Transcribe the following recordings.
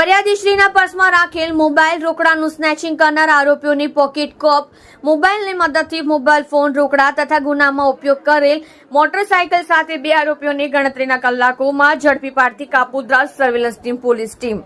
આરોપીના પર્સમાં રાખેલ mobile રોકડાનું snatching કરનાર આરોપીઓની પોકેટ કોપ મોબાઈલની મદદથી મોબાઈલ ફોન રોકડા તથા ગુનામાં ઉપયોગ કરેલ મોટરસાયકલ સાથે બે આરોપીઓની ગણતરીના કલાકોમાં ઝડપી પાડતી Kapodra surveillance team police team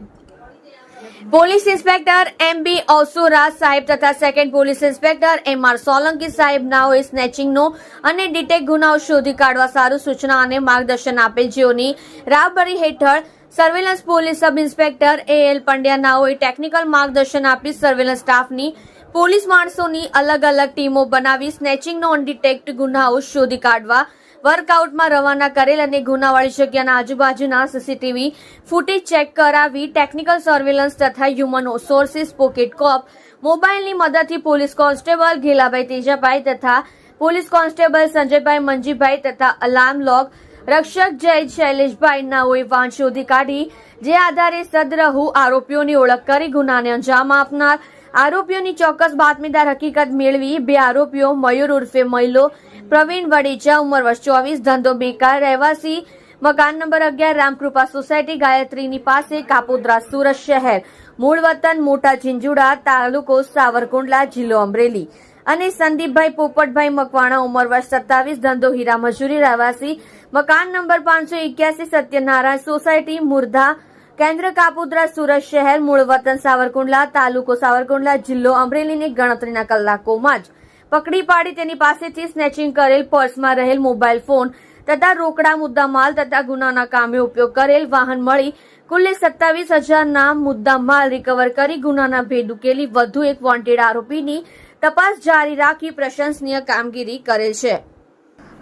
police inspector M B Osura સાહેબ તથા second police inspector M R Solanki સાહેબ નાઓએ સ્નેચિંગનો અને ડિટેક ગુનાઓ શોધી કાઢવા સારું સૂચના અને માર્ગદર્શન આપેલ જેઓની રાહબરી હેઠળ surveillance police sub inspector A L Pandya નાઓએ technical માર્ગદર્શન આપી સર્વેલન્સ સ્ટાફની પોલીસ માણસોની અલગ અલગ ટીમો બનાવી સ્નેચિંગનો અનડિટેક્ટ ગુનાઓ શોધી કાઢવા, વર્કઆઉટમાં રવાના કરેલ અને ગુનાવાળી જગ્યાના આજુબાજુના સીસીટીવી ફૂટેજ ચેક કરાવી ટેકનિકલ સર્વેલન્સ તથા હ્યુમન સોર્સિસ પોકેટ કોપ મોબાઈલની મદદથી પોલીસ કોન્સ્ટેબલ ઘેલાભાઈ તેજાભાઈ તથા પોલીસ કોન્સ્ટેબલ સંજયભાઈ મંજીભાઈ તથા અલાર્મ લોક રક્ષક જય શૈલેષભાઈ નાઓએ શોધી કાઢી, જે આધારે સદરહુ આરોપીઓની ઓળખ કરી, ગુનાને અંજામ આપનાર. આરોપીઓની ચોક્કસ બાતમીદાર હકીકત મેળવી, બે આરોપીઓ મયુર ઉર્ફે મહિલો પ્રવીણ વડેચા ઉંમર વર્ષ ચોવીસ, ધંધો બેકાર, રહેવાસી. મકાન નંબર અગિયાર, રામકૃપા સોસાયટી, ગાયત્રીની પાસે, કાપોદ્રા, સુરત શહેર. મૂળ વતન, મોટા ઝીંઝુડા, તાલુકો સાવરકુંડલા, જિલ્લો અમરેલી. અને સંદીપભાઈ પોપટભાઈ મકવાણા, ઉંમર વર્ષ સત્તાવીસ, ધંધો હીરા મજૂરી, રહેવાસી. મકાન નંબર પાંચસો એક્યાસી સત્યનારાયણ સોસાયટી, મુરધા, કેન્દ્ર કાપુદ્રા, સુરત શહેર, મૂળ વતન સાવરકુંડલા, તાલુકો સાવરકુંડલા, જિલ્લો અમરેલીની ગણતરીના કલાકોમાં જ. પકડી પાડી તેની પાસેથી સ્નેચિંગ કરેલ પર્સમાં રહેલ મોબાઈલ ફોન તથા રોકડા મુદ્દામાલ તથા ગુનાના કામે ઉપયોગ કરેલ વાહન મળી કુલ્લે સત્તાવીસ હજારના મુદ્દામાલ રિકવર કરી ગુનાના ભેદ ઉકેલી વધુ એક વોન્ટેડ આરોપીની તપાસ જારી રાખી પ્રશંસનીય કામગીરી કરેલ છે.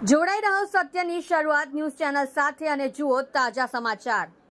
જોડાઈ રહ્યો સત્યની શરૂઆત ન્યૂઝ ચેનલ સાથે અને જુઓ તાજા સમાચાર.